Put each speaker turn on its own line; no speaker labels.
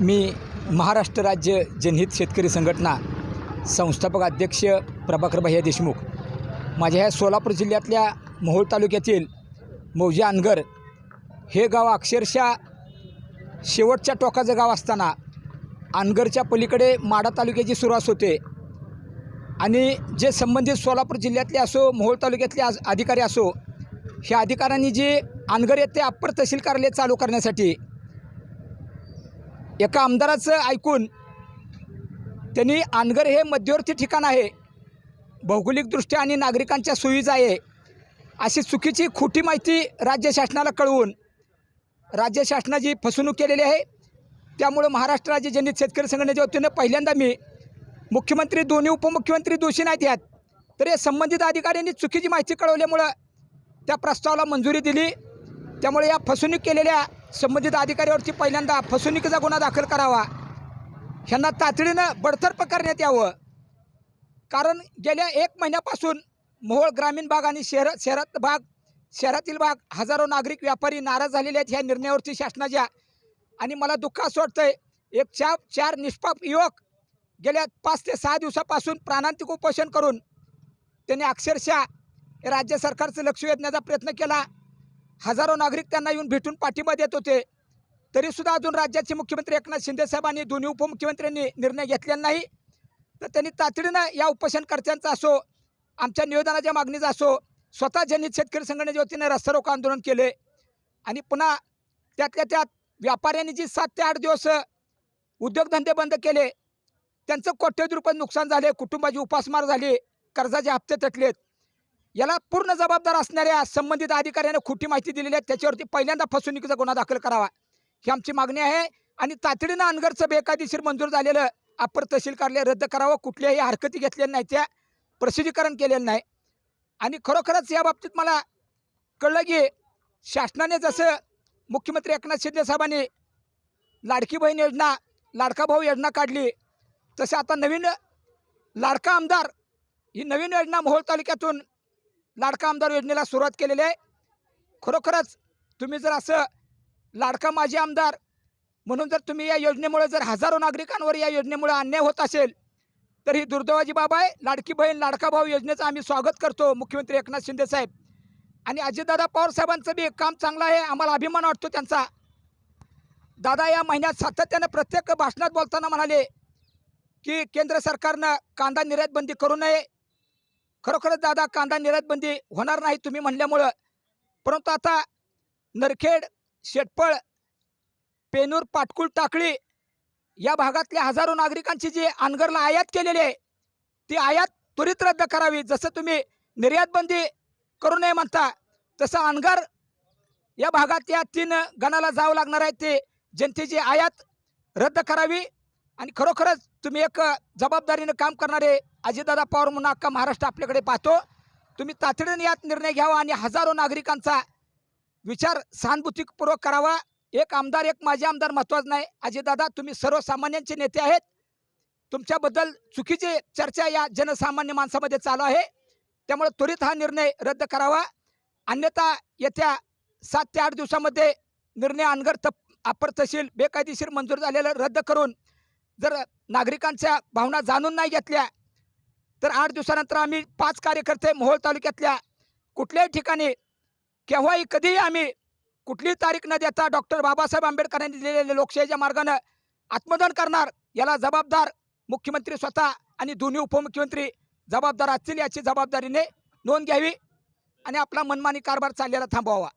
मी महाराष्ट्र राज्य जनहित शेतकरी संघटना संस्थापक अध्यक्ष प्रभाकर भैया देशमुख. माझ्या ह्या सोलापूर जिल्ह्यातल्या मोहोळ तालुक्यातील मौजे अनगर हे गाव अक्षरशः शेवटच्या टोकाचं गाव असताना अनगरच्या पलीकडे माडा तालुक्याची सुरुवात होते आणि जे संबंधित सोलापूर जिल्ह्यातले असो मोहोळ तालुक्यातले अधिकारी असो ह्या अधिकाऱ्यांनी जे अनगर येथे अप्पर तहसील कार्यालय चालू करण्यासाठी एका आमदाराचं ऐकून त्यांनी अनगर हे मध्यवर्ती ठिकाण आहे. भौगोलिकदृष्ट्या आणि नागरिकांच्या सोयीचं आहे. अशी चुकीची खोटी माहिती राज्य शासनाला कळवून राज्य शासनाची फसवणूक केलेली आहे त्यामुळं महाराष्ट्र राज्य जनहित शेतकरी संघटनेच्या वतीनं पहिल्यांदा मी मुख्यमंत्री दोन्ही उपमुख्यमंत्री दोषी नाहीत यात तर या संबंधित अधिकाऱ्यांनी चुकीची माहिती कळवल्यामुळं त्या प्रस्तावाला मंजुरी दिली. त्यामुळे या फसवणूक केलेल्या संबंधित अधिकाऱ्यावरती पहिल्यांदा फसवणुकीचा गुन्हा दाखल करावा. ह्यांना तातडीनं बडतर्फ करण्यात यावं. कारण गेल्या एक महिन्यापासून मोहोळ ग्रामीण भाग आणि शहर शहरात भाग शहरातील भाग हजारो नागरिक व्यापारी नाराज झालेले आहेत ह्या निर्णयावरती शासनाच्या आणि मला दुःख असं वाटतंय एक चार चार निष्पाप युवक गेल्या पाच ते सहा दिवसापासून प्राणांतिक उपोषण करून त्यांनी अक्षरशः राज्य सरकारचं लक्ष वेधण्याचा प्रयत्न केला. हजारो नागरिक त्यांना येऊन भेटून पाठिंबा देत होते. तरीसुद्धा अजून राज्याचे मुख्यमंत्री एकनाथ शिंदेसाहेबांनी दोन्ही उपमुख्यमंत्र्यांनी निर्णय घेतलेला नाही. तर त्यांनी तातडीनं या उपोषणकर्त्यांचा असो आमच्या निवेदनाच्या मागणीचा असो स्वतः ज्यांनी शेतकरी संघटनेच्या वतीने रस्ता रोको आंदोलन केले आणि पुन्हा त्यातल्या त्यात व्यापाऱ्यांनी जी सात ते आठ दिवस उद्योगधंदे बंद केले त्यांचं कोट्यवधी रुपये नुकसान झाले कुटुंबाची उपासमार झाली कर्जाचे हप्ते तटलेत. याला पूर्ण जबाबदार असणाऱ्या संबंधित अधिकाऱ्याने खोटी माहिती दिलेली आहे. त्याच्यावरती पहिल्यांदा फसवणुकीचा गुन्हा दाखल करावा. ही आमची मागणी आहे आणि तातडीनं अनगरचं बेकायदेशीर मंजूर झालेलं अपर तहसील कार्यालय रद्द करावं. कुठल्याही हरकती घेतलेल्या नाही त्या प्रसिद्धीकरण केलेलं नाही. आणि खरोखरच या बाबतीत मला कळलं की शासनाने जसं मुख्यमंत्री एकनाथ शिंदेसाहेबांनी लाडकी बहीण योजना लाडका भाऊ योजना काढली तसं आता नवीन लाडका आमदार ही नवीन योजना मोहोळ तालुक्यातून लाडका आमदार योजनेला सुरुवात केलेली आहे. खरोखरच तुम्ही जर असं लाडका माजी आमदार म्हणून जर तुम्ही या योजनेमुळे जर हजारो नागरिकांवर या योजनेमुळे अन्याय होत असेल तर ही दुर्दैवाची बाब आहे. लाडकी बहीण लाडका भाऊ योजनेचं आम्ही स्वागत करतो मुख्यमंत्री एकनाथ शिंदे साहेब. आणि अजितदादा पवार साहेबांचं बी काम चांगलं आहे आम्हाला अभिमान वाटतो त्यांचा. दादा या महिन्यात सातत्यानं प्रत्येक भाषणात बोलताना म्हणाले की केंद्र सरकारनं कांदा निर्यात बंदी करू नये खरोखरच दादा कांदा निर्यातबंदी होणार नाही तुम्ही म्हणल्यामुळं. परंतु आता नरखेड शेटपळ पेनूर पाटकुळ टाकळी या भागातल्या हजारो नागरिकांची जी अनगरला आयात केलेली आहे ती आयात त्वरित रद्द करावी. जसं तुम्ही निर्यातबंदी करू नये म्हणता तसं अनगर या भागात या तीन गणाला जावं लागणार आहे ते जनतेची आयात रद्द करावी. आणि खरोखरच तुम्ही एक जबाबदारीनं काम करणारे अजितदादा पवार म्हणून अख्खा महाराष्ट्र आपल्याकडे पाहतो. तुम्ही तातडीने यात निर्णय घ्यावा आणि हजारो नागरिकांचा विचार सहानुभूतीपूर्वक करावा. एक आमदार एक माझे आमदार महत्त्वाचं नाही. अजितदादा तुम्ही सर्वसामान्यांचे नेते आहेत. तुमच्याबद्दल चुकीची चर्चा या जनसामान्य माणसामध्ये चालू आहे. त्यामुळे त्वरित हा निर्णय रद्द करावा. अन्यथा येत्या सात ते आठ दिवसामध्ये निर्णय अनगर तप अप्पर तहसील बेकायदेशीर मंजूर झालेलं रद्द करून जर नागरिकांच्या भावना जाणून नाही घेतल्या तर आठ दिवसानंतर आम्ही पाच कार्यकर्ते मोहोळ तालुक्यातल्या कुठल्याही ठिकाणी केव्हाही कधीही आम्ही कुठलीही तारीख न देता डॉक्टर बाबासाहेब आंबेडकरांनी दिलेल्या लोकशाहीच्या मार्गानं आत्मदान करणार याला जबाबदार मुख्यमंत्री स्वतः आणि दोन्ही उपमुख्यमंत्री जबाबदार असतील याची जबाबदारीने नोंद घ्यावी आणि आपला मनमानी कारभार चाललेला थांबवावा.